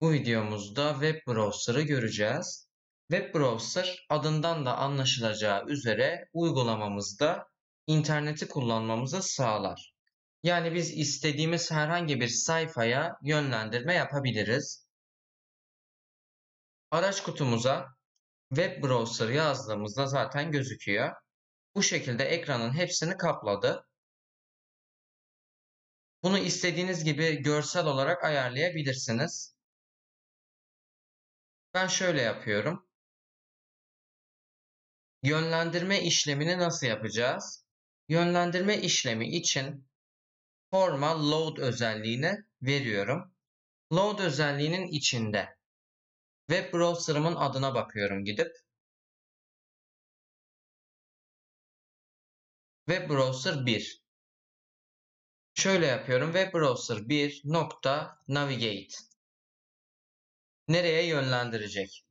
Bu videomuzda web browser'ı göreceğiz. Web browser adından da anlaşılacağı üzere uygulamamızda interneti kullanmamızı sağlar. Yani biz istediğimiz herhangi bir sayfaya yönlendirme yapabiliriz. Araç kutumuza web browser yazdığımızda zaten gözüküyor. Bu şekilde ekranın hepsini kapladı. Bunu istediğiniz gibi görsel olarak ayarlayabilirsiniz. Ben şöyle yapıyorum. Yönlendirme işlemini nasıl yapacağız? Yönlendirme işlemi için forma load özelliğini veriyorum. Load özelliğinin içinde web browser'ımın adına bakıyorum gidip. Web browser 1. Şöyle yapıyorum. Web browser 1 nokta navigate. Nereye yönlendirecek?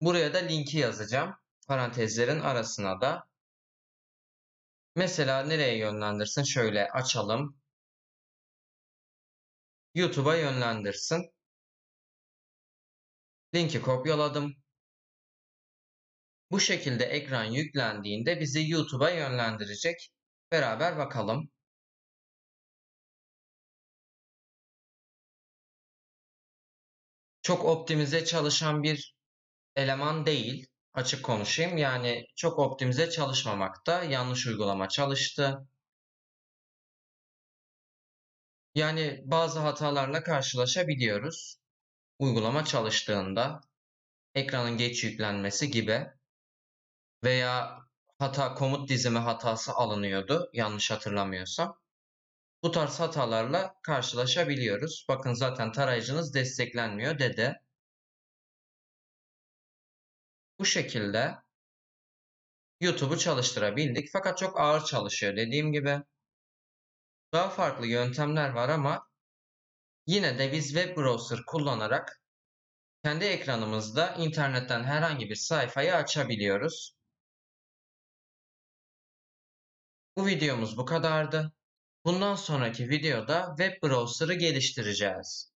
Buraya da linki yazacağım. Parantezlerin arasına da. Mesela nereye yönlendirsin? Şöyle açalım. YouTube'a yönlendirsin. Linki kopyaladım. Bu şekilde ekran yüklendiğinde bizi YouTube'a yönlendirecek. Beraber bakalım. Çok optimize çalışan bir eleman değil. Açık konuşayım. Yani çok optimize çalışmamakta. Yanlış uygulama çalıştı. Yani bazı hatalarla karşılaşabiliyoruz. Uygulama çalıştığında ekranın geç yüklenmesi gibi veya hata komut dizimi hatası alınıyordu yanlış hatırlamıyorsam. Bu tarz hatalarla karşılaşabiliyoruz. Bakın zaten tarayıcınız desteklenmiyor dedi. Bu şekilde YouTube'u çalıştırabildik. Fakat çok ağır çalışıyor dediğim gibi. Daha farklı yöntemler var ama yine de biz web browser kullanarak kendi ekranımızda internetten herhangi bir sayfayı açabiliyoruz. Bu videomuz bu kadardı. Bundan sonraki videoda web browser'ı geliştireceğiz.